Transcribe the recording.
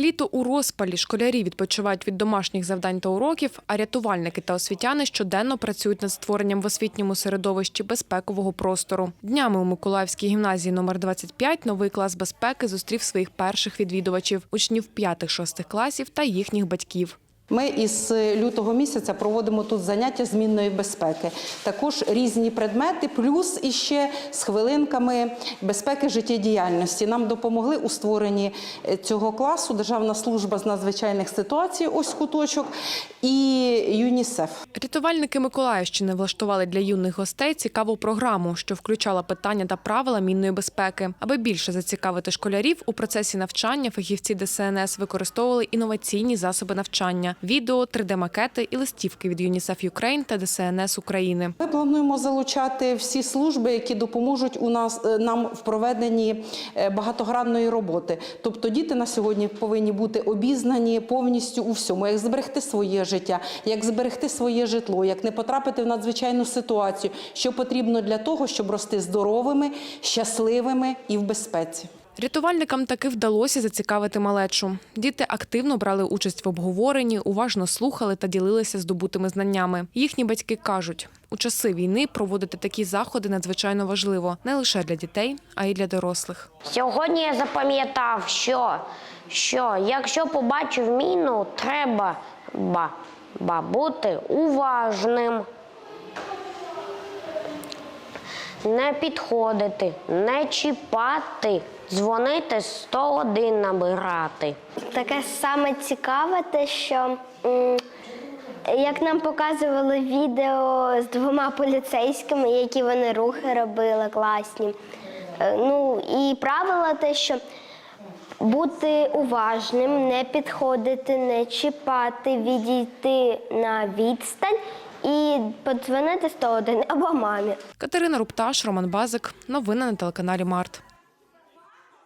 Літо у розпалі школярі відпочивають від домашніх завдань та уроків, а рятувальники та освітяни щоденно працюють над створенням в освітньому середовищі безпекового простору. Днями у Миколаївській гімназії номер 25 новий клас безпеки зустрів своїх перших відвідувачів учнів 5-6 класів та їхніх батьків. Ми із лютого місяця проводимо тут заняття змінної безпеки. Також різні предмети, плюс іще з хвилинками безпеки життєдіяльності. Нам допомогли у створенні е, цього класу Державна служба з надзвичайних ситуацій, ось куточок, і ЮНІСЕФ. Рятувальники Миколаївщини влаштували для юних гостей цікаву програму, що включала питання та правила мінної безпеки. Аби більше зацікавити школярів, у процесі навчання фахівці ДСНС використовували інноваційні засоби навчання: відео, 3D-макети і листівки від ЮНІСЕФ Юкрейн та ДСНС України. Ми плануємо залучати всі служби, які допоможуть у нас е, нам в проведенні е, багатогранної роботи. Тобто діти на сьогодні повинні бути обізнані повністю у всьому, як зберегти своє життя, як зберегти своє житло, як не потрапити в надзвичайну ситуацію, що потрібно для того, щоб рости здоровими, щасливими і в безпеці. Рятувальникам таки вдалося зацікавити малечу. Діти активно брали участь в обговоренні, уважно слухали та ділилися здобутими знаннями. Їхні батьки кажуть, у часи війни проводити такі заходи надзвичайно важливо не лише для дітей, а й для дорослих. Сьогодні я запам'ятав, що, що якщо побачив міну, треба ба, ба, бути уважним. Не підходити, не чіпати, дзвонити 101 набирати. Таке саме цікаве, те, що як нам показували відео з двома поліцейськими, які вони рухи робили класні. Е, Ну і правило те, що бути уважним, не підходити, не чіпати, відійти на відстань і подзвонити 101 або мамі. Катерина Рупташ, Роман Базик. Новини на телеканалі Март.